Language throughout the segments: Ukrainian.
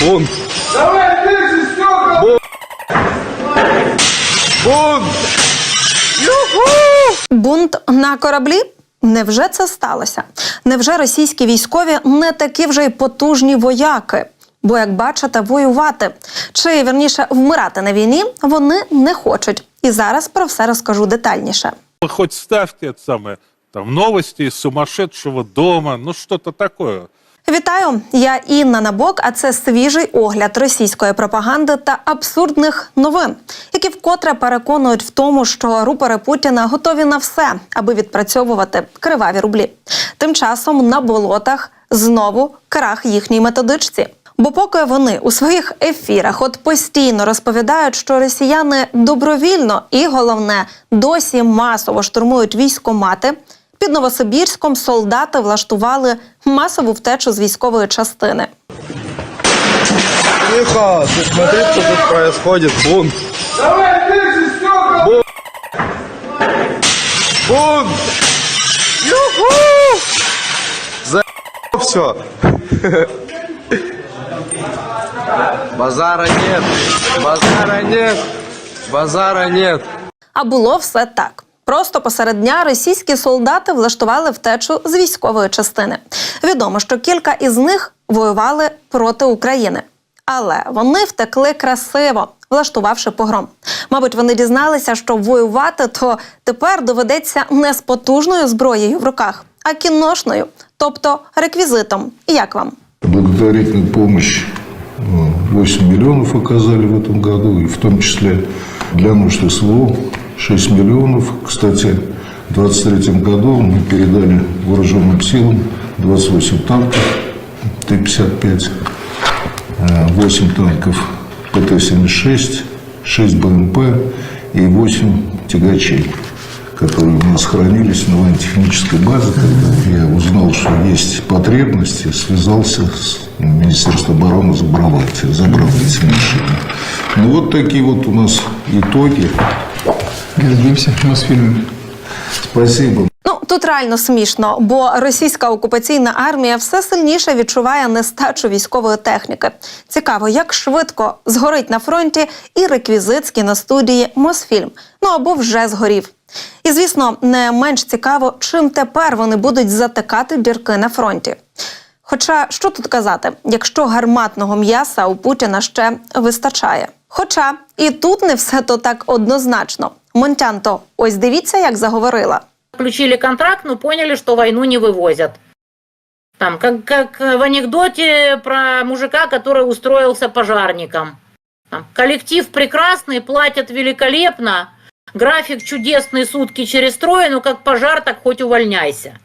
Бунт! Давай дальше, Стёка! Бунт! Бунт на кораблі? Невже це сталося? Невже російські військові не такі вже й потужні вояки? Бо, як бачите, воювати чи вірніше вмирати на війні вони не хочуть. І зараз про все розкажу детальніше. Вы хоть ставьте это самое, там, новости из сумасшедшего дома, ну что-то такое. Вітаю, я Інна Набок. А це свіжий огляд російської пропаганди та абсурдних новин, які вкотре переконують в тому, що рупори Путіна готові на все, аби відпрацьовувати криваві рублі. Тим часом на болотах знову крах їхній методичці. Бо поки вони у своїх ефірах от постійно розповідають, що росіяни добровільно і головне досі масово штурмують військомати. Під Новосибірськом солдати влаштували масову втечу з військової частини. Тихо! Ты смотри, что тут происходит. Бунт! Давай дальше, Стёка! Бунт! Юху! За все. Базара нет. Базара нет. Базара нет. А було все так. Просто посеред дня російські солдати влаштували втечу з військової частини. Відомо, що кілька із них воювали проти України. Але вони втекли красиво, влаштувавши погром. Мабуть, вони дізналися, що воювати то тепер доведеться не з потужною зброєю в руках, а кіношною, тобто реквізитом. Як вам? Благотворительную помощь э, 8 миллионов оказали в этом году, и в том числе для нужд СВО 6 миллионов. Кстати, в 2023 году мы передали вооруженным силам 28 танков Т-55, э, 8 танков ПТ-76, 6 БМП и 8 тягачей которые у нас хранились на военно-технической базе. Когда я узнал, что есть потребности, связался с Министерством обороны, забрал эти, забрал эти машины. Ну вот такие вот у нас итоги. Гордимся Мосфильмом. Спасибо. Реально смішно, бо російська окупаційна армія все сильніше відчуває нестачу військової техніки. Цікаво, як швидко згорить на фронті і реквізит з кіностудії Мосфільм. Ну або вже згорів. І звісно, не менш цікаво, чим тепер вони будуть затикати дірки на фронті. Хоча що тут казати, якщо гарматного м'яса у Путіна ще вистачає. Хоча і тут не все то так однозначно. Монтянто, ось дивіться, як заговорила. Заключили контракт, но поняли, что войну не вывозят. Там, как, как в анекдоте про мужика, который устроился пожарником. Там, коллектив прекрасный, платят великолепно, график чудесный, сутки через трое, но как пожар, так хоть увольняйся.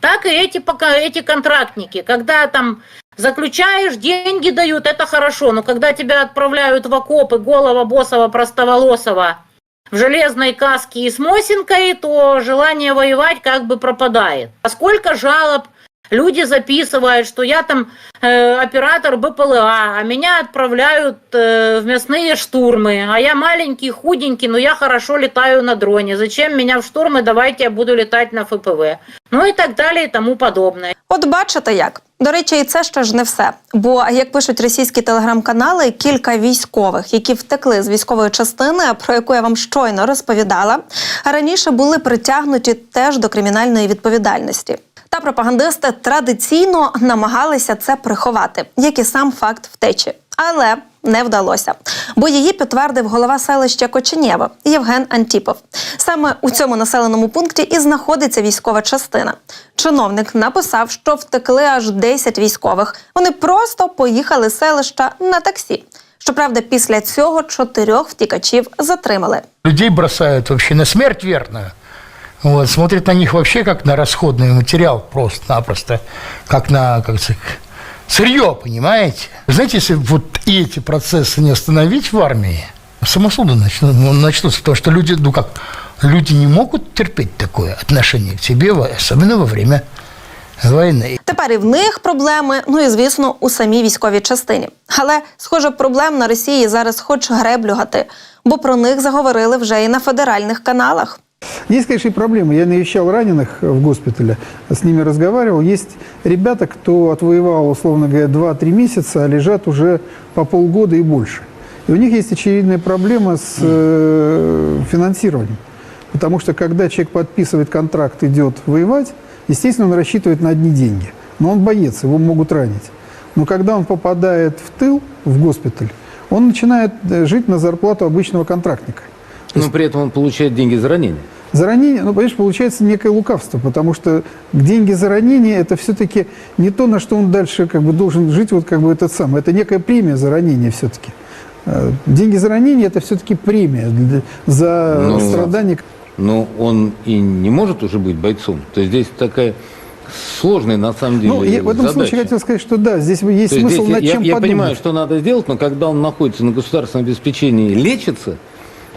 Так и эти, пока, эти контрактники, когда там заключаешь, деньги дают, это хорошо, но когда тебя отправляют в окопы голого, босого, простоволосого, в железной каске и с мосинкой, то желание воевать как бы пропадает. А сколько жалоб люди записывают, что я там э, оператор БПЛА, а меня отправляют э, в мясные штурмы, а я маленький, худенький, но я хорошо летаю на дроне. Зачем меня в штурмы, давайте я буду летать на ФПВ. Ну и так далее и тому подобное. От бачите як. До речі, і це ще ж не все. Бо, як пишуть російські телеграм-канали, кілька військових, які втекли з військової частини, про яку я вам щойно розповідала, раніше були притягнуті теж до кримінальної відповідальності. Та пропагандисти традиційно намагалися це приховати, як і сам факт втечі. Але не вдалося, бо її підтвердив голова селища Коченєво Євген Антіпов. Саме у цьому населеному пункті і знаходиться військова частина. Чиновник написав, що втекли аж 10 військових. Вони просто поїхали з селища на таксі. Щоправда, після цього чотирьох втікачів затримали. Людей бросают вообще на смерть верную. Вот, смотрят на них вообще как на расходный материал просто-напросто, как на как сказать, сырье, понимаете? Знаете, если вот эти процессы не остановить в армии, самосуды начнут, ну, начнутся, потому что люди, ну как, люди не могут терпеть такое отношение к себе, во- особенно во время войны. Тепер і в них проблеми, ну і звісно, у самій військовій частині. Але, схоже, проблем на Росії зараз хоч греблю гати, бо про них заговорили вже і на федеральних каналах. Есть, конечно, и проблемы. Я навещал раненых в госпитале, с ними разговаривал. Есть ребята, кто отвоевал, условно говоря, 2-3 месяца, а лежат уже по полгода и больше. И у них есть очевидная проблема с э, финансированием. Потому что когда человек подписывает контракт, идет воевать, естественно, он рассчитывает на одни деньги. Но он боец, его могут ранить. Но когда он попадает в тыл, в госпиталь, он начинает э, жить на зарплату обычного контрактника. Но при этом он получает деньги за ранение. За ранение, ну, понимаешь, получается некое лукавство, потому что деньги за ранение – это все-таки не то, на что он дальше как бы должен жить, вот как бы этот самый. Это некая премия за ранение все-таки. Э, Деньги за ранение – это все-таки премия за Ну, страдания. Но он и не может уже быть бойцом. То есть здесь такая сложная на самом деле Ну, я в этом задача. случае хотел сказать, что да, здесь есть То смысл здесь над я, чем я подумать. понимаю, что надо сделать, но когда он находится на государственном обеспечении и лечится,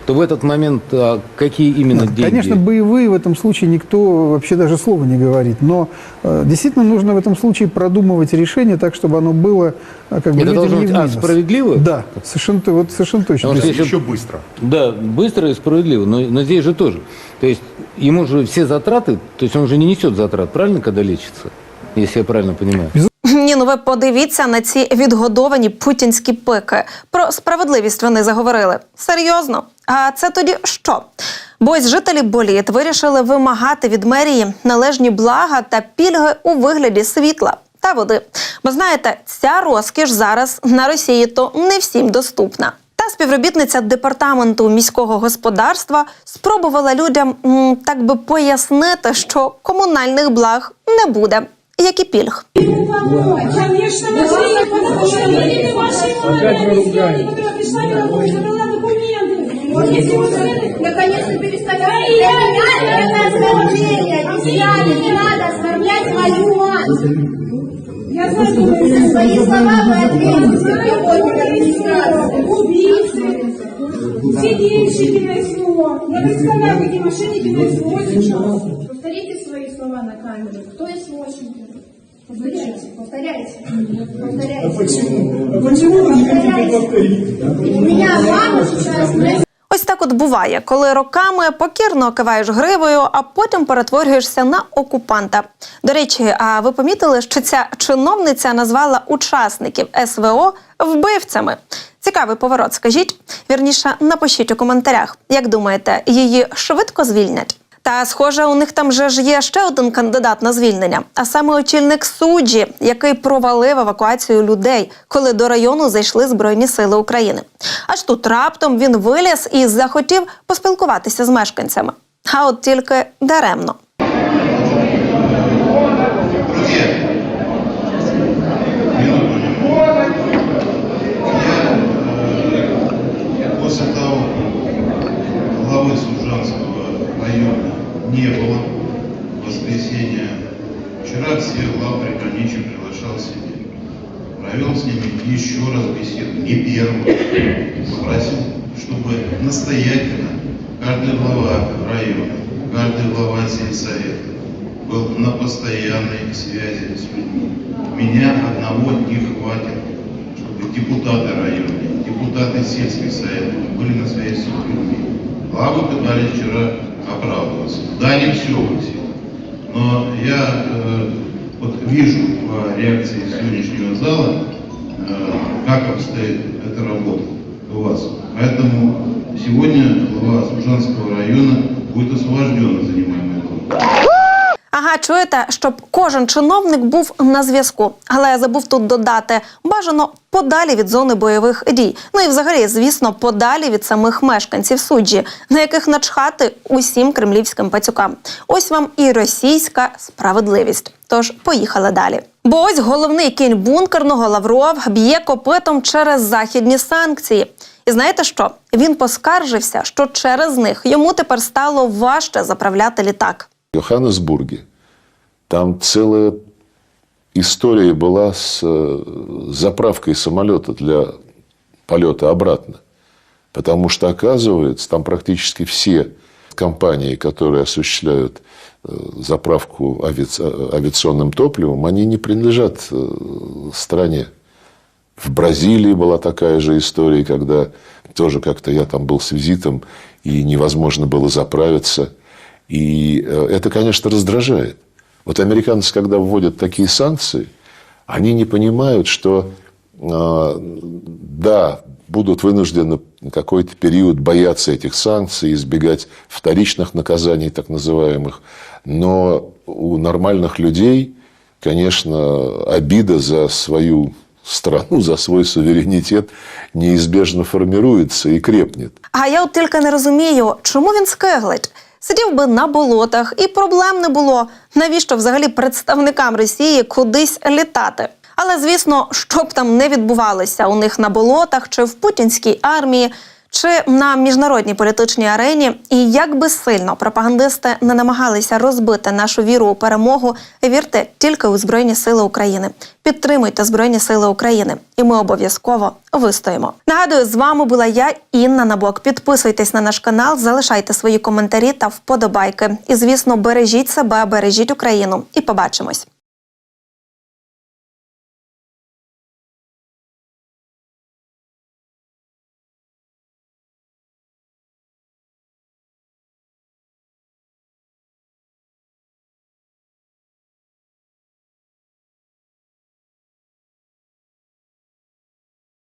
то в этот момент а, какие именно Нет, деньги? Конечно, боевые в этом случае никто вообще даже слова не говорит. Но э, действительно нужно в этом случае продумывать решение так, чтобы оно было э, как бы Это людям должно не быть, в а, минус. справедливо? Да, совершенно, т- вот совершенно точно. Потому что если- Еще быстро. Да, быстро и справедливо, но, но здесь же тоже. То есть ему же все затраты, то есть он же не несет затрат, правильно, когда лечится? Если я правильно понимаю. Ні, ну ви подивіться на ці відгодовані путінські пики. Про справедливість вони заговорили. Серйозно. А це тоді що? Бо ось жителі Боліт вирішили вимагати від мерії належні блага та пільги у вигляді світла та води. Бо знаєте, ця розкіш зараз на Росії то не всім доступна. Та співробітниця департаменту міського господарства спробувала людям так би пояснити, що комунальних благ не буде, як і пільг. Конечно, если сказали, наконец-то перестали. Я это оскорбление. Объясняли, не надо оскорблять мою мать. Я вы за свои слова вы ответите, работник администрации. Убийцы. Сидельщики на. Я представляю, какие мошенники на сейчас. Повторите свои слова на камеру. Кто СВОшники? Повторяйте, повторяйте. Повторяйте. А почему? А почему вы не хотите повторить? У меня мама сейчас на от буває, коли роками покірно киваєш гривою, а потім перетворюєшся на окупанта. До речі, а ви помітили, що ця чиновниця назвала учасників СВО вбивцями? Цікавий поворот, скажіть. Вірніше, напишіть у коментарях. Як думаєте, її швидко звільнять? Та схоже, у них там же ж є ще один кандидат на звільнення, а саме очільник суджі, який провалив евакуацію людей, коли до району зайшли збройні сили України. Аж тут раптом він виліз і захотів поспілкуватися з мешканцями. А от тільки даремно. После района не было в воскресенье, вчера все глав приграничья приглашал себе. Провел с ними еще раз беседу, не первую. Попросил, чтобы настоятельно каждый глава района, каждый глава сельсовета был на постоянной связи с людьми. Меня одного не хватит, чтобы депутаты района, депутаты сельских советов были на связи с людьми. Главы пытались вчера оправдываться. Да, не все всем. Но я э, вот вижу по реакции сегодняшнего зала, э, как обстоит эта работа у вас. Поэтому сегодня глава Служанского района будет освобожден от занимаемой должности. Ага, чуєте, щоб кожен чиновник був на зв'язку. Але я забув тут додати бажано подалі від зони бойових дій. Ну і взагалі, звісно, подалі від самих мешканців суджі, на яких начхати усім кремлівським пацюкам. Ось вам і російська справедливість. Тож поїхали далі. Бо ось головний кінь бункерного Лавров б'є копитом через західні санкції. І знаєте що? Він поскаржився, що через них йому тепер стало важче заправляти літак. В Йоханнесбурге там целая история была с э, заправкой самолета для полета обратно. Потому что, оказывается, там практически все компании, которые осуществляют э, заправку э, авиационным топливом, они не принадлежат стране. В Бразилии была такая же история, когда тоже как-то я там был с визитом, и невозможно было заправиться. И это, конечно, раздражает. Вот американцы, когда вводят такие санкции, они не понимают, что э, да, будут вынуждены какой-то период бояться этих санкций, избегать вторичных наказаний, так называемых. Но у нормальных людей, конечно, обида за свою страну, за свой суверенитет неизбежно формируется и крепнет. А я от тільки не розумію, чому він скиглить. Сидів би на болотах і проблем не було. Навіщо взагалі представникам Росії кудись літати? Але звісно, що б там не відбувалося у них на болотах чи в путінській армії. Чи на міжнародній політичній арені, і як би сильно пропагандисти не намагалися розбити нашу віру у перемогу, вірте тільки у Збройні Сили України. Підтримуйте Збройні Сили України, і ми обов'язково вистоїмо. Нагадую, з вами була я, Інна Набок. Підписуйтесь на наш канал, залишайте свої коментарі та вподобайки. І звісно, бережіть себе, бережіть Україну. І побачимось.